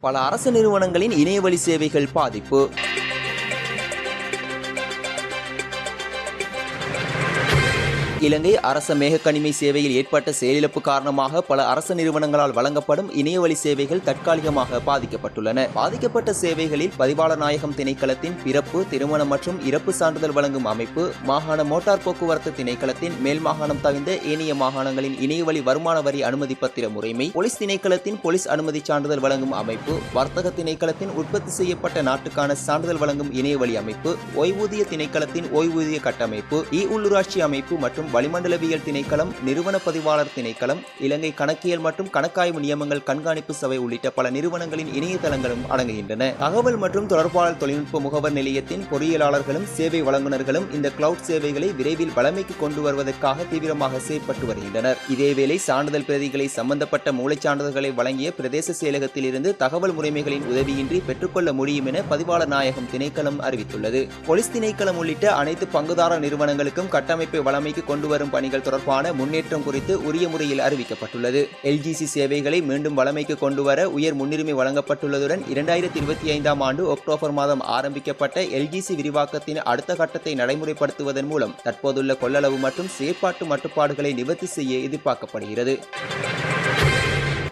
பல அரசு நிறுவனங்களின் இணையவழி சேவைகள் பாதிப்பு. இலங்கை அரச மேகக்கணிமை சேவையில் ஏற்பட்ட செயலிழப்பு காரணமாக பல அரசு நிறுவனங்களால் வழங்கப்படும் இணையவழி சேவைகள் தற்காலிகமாக பாதிக்கப்பட்டுள்ளன. பாதிக்கப்பட்ட சேவைகளில் பதிவாளர் நாயகம் திணைக்களத்தின் பிறப்பு திருமணம் மற்றும் இறப்பு சான்றிதழ் வழங்கும் அமைப்பு மாகாண மோட்டார் போக்குவரத்து திணைக்களத்தின் மேல் மாகாணம் தவிர்ந்த ஏனைய மாகாணங்களின் இணையவழி வருமான வரி அனுமதி பத்திர முறைமை போலீஸ் திணைக்களத்தின் போலீஸ் அனுமதி சான்றிதழ் வழங்கும் அமைப்பு வர்த்தக திணைக்களத்தின் உற்பத்தி செய்யப்பட்ட நாட்டுக்கான சான்றிதழ் வழங்கும் இணையவழி அமைப்பு ஓய்வூதிய திணைக்களத்தின் ஓய்வூதிய கட்டமைப்பு இ உள்ளூராட்சி அமைப்பு மற்றும் வளிமண்டலவியல் திணைக்களம் நிறுவன பதிவாளர் திணைக்களம் இலங்கை கணக்கியல் மற்றும் கணக்காய்வு நியமங்கள் கண்காணிப்பு சபை உள்ளிட்ட பல நிறுவனங்களின் இணையதளங்களும் அடங்குகின்றன. தகவல் மற்றும் தொடர்பாளர் தொழில்நுட்ப முகவர் நிலையத்தின் பொறியியலாளர்களும் சேவை வழங்குனர்களும் இந்த கிளவுட் சேவைகளை விரைவில் வளமைக்கு கொண்டு வருவதற்காக தீவிரமாக செயற்பட்டு வருகின்றனர். இதேவேளை சான்றிதழ் பிரதிகளை சம்பந்தப்பட்ட மூளைச்சான்றிதழ்களை வழங்கிய பிரதேச செயலகத்தில் இருந்து தகவல் முறைமைகளின் உதவியின்றி பெற்றுக்கொள்ள முடியும் என பதிவாளர் நாயகம் திணைக்களம் அறிவித்துள்ளது. போலீஸ் திணைக்களம் உள்ளிட்ட அனைத்து பங்குதார நிறுவனங்களுக்கும் கட்டமைப்பை வளமைக்கு கொண்டு வரும் பணிகள் தொடர்பான முன்னேற்றம் குறித்து உரிய முறையில் அறிவிக்கப்பட்டுள்ளது. எல்ஜிசி சேவைகளை மீண்டும் வளமைக்கு கொண்டு வர உயர் முன்னுரிமை வழங்கப்பட்டுள்ளதுடன் இரண்டாயிரத்தி இருபத்தி ஐந்தாம் ஆண்டு அக்டோபர் மாதம் ஆரம்பிக்கப்பட்ட எல்ஜிசி விரிவாக்கத்தின் அடுத்த கட்டத்தை நடைமுறைப்படுத்துவதன் மூலம் தற்போதுள்ள கொள்ளளவு மற்றும் செயற்பாட்டு மட்டுப்பாடுகளை நிவர்த்தி செய்ய எதிர்பார்க்கப்படுகிறது.